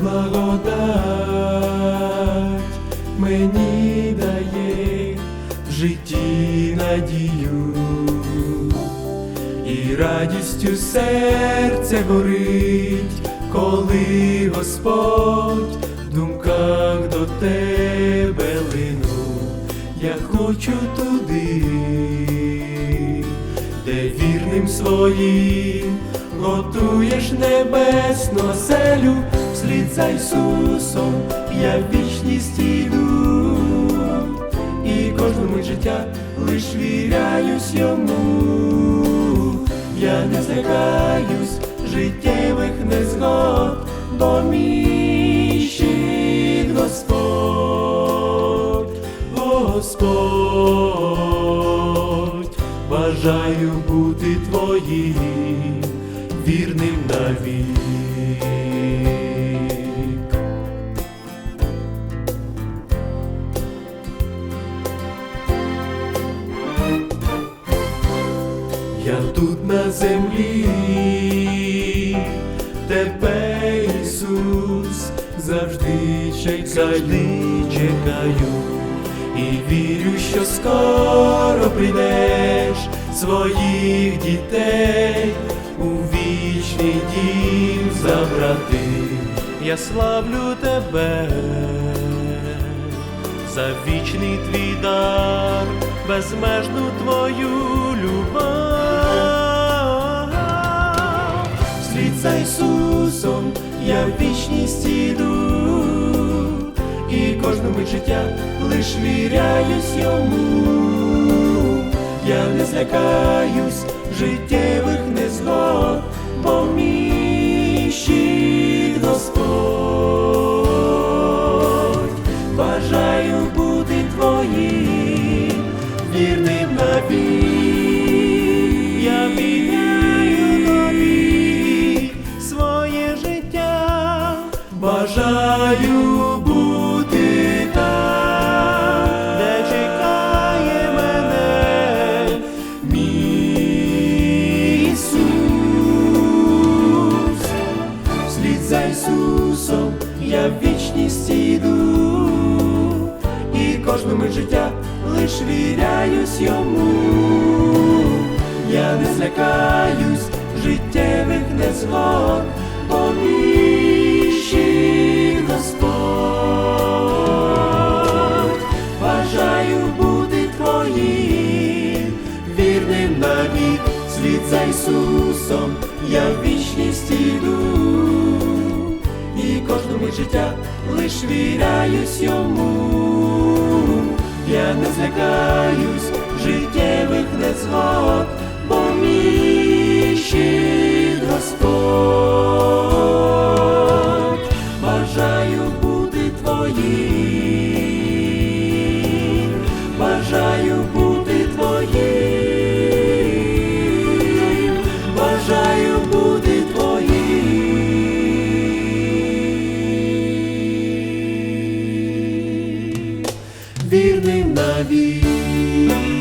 благодать мені дає в житті надію і радістю серце горить, коли Господь в думках до тебе лину, я хочу туди, де вірним своїм готуєш небесну оселю, вслід за Ісусом я в вічність іду, і кожному життя лиш віряюсь йому, я не злякаюсь життєвих незгод, бо мій Господь, Господь, бажаю бути твоїм вірним навік. Я тут на землі, тебе, Ісус, завжди чекаю, чекаю, і вірю, що скоро прийдеш своїх дітей вічний дім забрати. Я славлю тебе за вічний твій дар, безмежну твою любов. Вслід за Ісусом я в вічність іду, і кожному життя лиш віряюсь йому. Я не злякаюсь життєвих незгод, мій Господь. Бажаю бути твоїм вірним навік. Я віряю тобі своє життя, бажаю Ісусом я в вічність іду, і кожному життя лиш віряюсь йому. Я не злякаюсь життєвих незгод, бо мій Господь. Бажаю бути твоїм вірним навік, слід за Ісусом, я в вічність іду, кожному життя лиш віряюсь йому. Я не злякаюсь життєвих незгод, вірним навік.